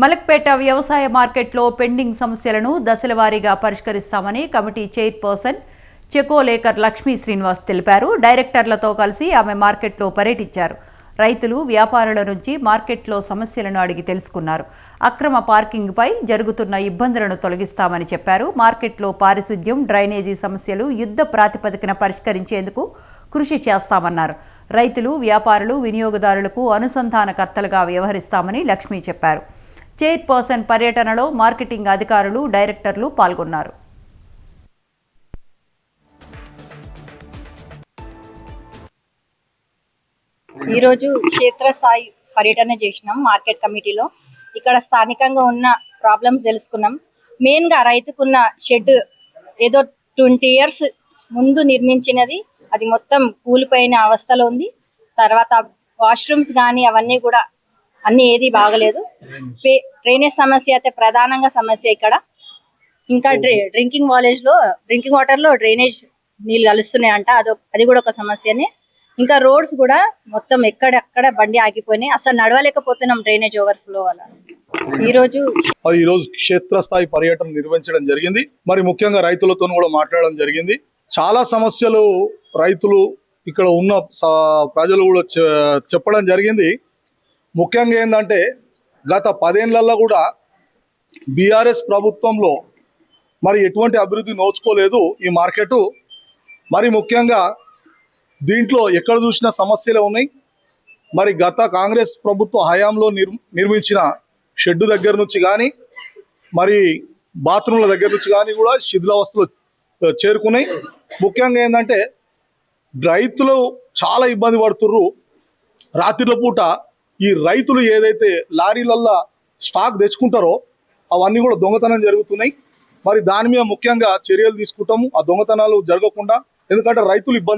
మలక్పేట వ్యవసాయ మార్కెట్లో పెండింగ్ సమస్యలను దశలవారీగా పరిష్కరిస్తామని కమిటీ చైర్పర్సన్ చెకోలేకర్ లక్ష్మీ శ్రీనివాస్ తెలిపారు. డైరెక్టర్లతో కలిసి ఆమె మార్కెట్లో పర్యటించారు. రైతులు వ్యాపారుల నుంచి మార్కెట్లో సమస్యలను అడిగి తెలుసుకున్నారు. అక్రమ పార్కింగ్పై జరుగుతున్న ఇబ్బందులను తొలగిస్తామని చెప్పారు. మార్కెట్లో పారిశుద్ధ్యం డ్రైనేజీ సమస్యలు యుద్ధ ప్రాతిపదికన పరిష్కరించేందుకు కృషి చేస్తామన్నారు. రైతులు వ్యాపారులు వినియోగదారులకు అనుసంధానకర్తలుగా వ్యవహరిస్తామని లక్ష్మి చెప్పారు. చైర్పర్సన్ పర్యటనలో మార్కెటింగ్ అధికారులు డైరెక్టర్లు పాల్గొన్నారు. ఈరోజు క్షేత్రస్థాయి పర్యటన చేసినాం మార్కెట్ కమిటీలో. ఇక్కడ స్థానికంగా ఉన్న ప్రాబ్లమ్స్ తెలుసుకున్నాం. మెయిన్గా రైతుకున్న షెడ్ ఏదో ట్వంటీ ఇయర్స్ ముందు నిర్మించినది. అది మొత్తం కూలిపోయిన అవస్థలో ఉంది. తర్వాత వాష్రూమ్స్ కానీ అవన్నీ కూడా అన్ని ఏది బాగలేదు. డ్రైనేజ్ సమస్య అయితే ప్రధానంగా సమస్య ఇక్కడ. ఇంకా డ్రి- డ్రింకింగ్ వాలేజ్లో డ్రింకింగ్ వాటర్లో డ్రైనేజ్ నీళ్ళు కలుస్తున్నాయంట. అదో అది కూడా ఒక సమస్యనే. ఇంకా రోడ్స్ కూడా మొత్తం ఎక్కడెక్కడ బండి ఆగిపోయినాయి. అసలు నడవలేకపోతున్నాం డ్రైనేజ్ ఓవర్ఫ్లో వల్ల. ఈ రోజు ఈ రోజు క్షేత్రస్థాయి పర్యటన నిర్వహించడం జరిగింది. మరి ముఖ్యంగా రైతులతో కూడా మాట్లాడడం జరిగింది. చాలా సమస్యలు రైతులు ఇక్కడ ఉన్న ప్రజలు కూడా చెప్పడం జరిగింది. ముఖ్యంగా ఏంటంటే గత పదేళ్ళలో కూడా బీఆర్ఎస్ ప్రభుత్వంలో మరి ఎటువంటి అభివృద్ధి నోచుకోలేదు ఈ మార్కెట్. మరి ముఖ్యంగా దీంట్లో ఎక్కడ చూసినా సమస్యలే ఉన్నాయి. మరి గత కాంగ్రెస్ ప్రభుత్వ హయాంలో నిర్మించిన షెడ్డు దగ్గర నుంచి కానీ మరి బాత్రూమ్ల దగ్గర నుంచి కానీ కూడా శిథిలావస్థలు చేరుకున్నాయి. ముఖ్యంగా ఏంటంటే రైతులు చాలా ఇబ్బంది పడుతుర్రు. రాత్రిల పూట ఈ రైతులు ఏదైతే లారీలల్లో స్టాక్ తెచ్చుకుంటారో అవన్నీ కూడా దొంగతనం జరుగుతున్నాయి. మరి దాని మీద ముఖ్యంగా చర్యలు తీసుకుంటాము. ఆ దొంగతనాలు జరగకుండా ఎందుకంటే రైతులు ఇబ్బంది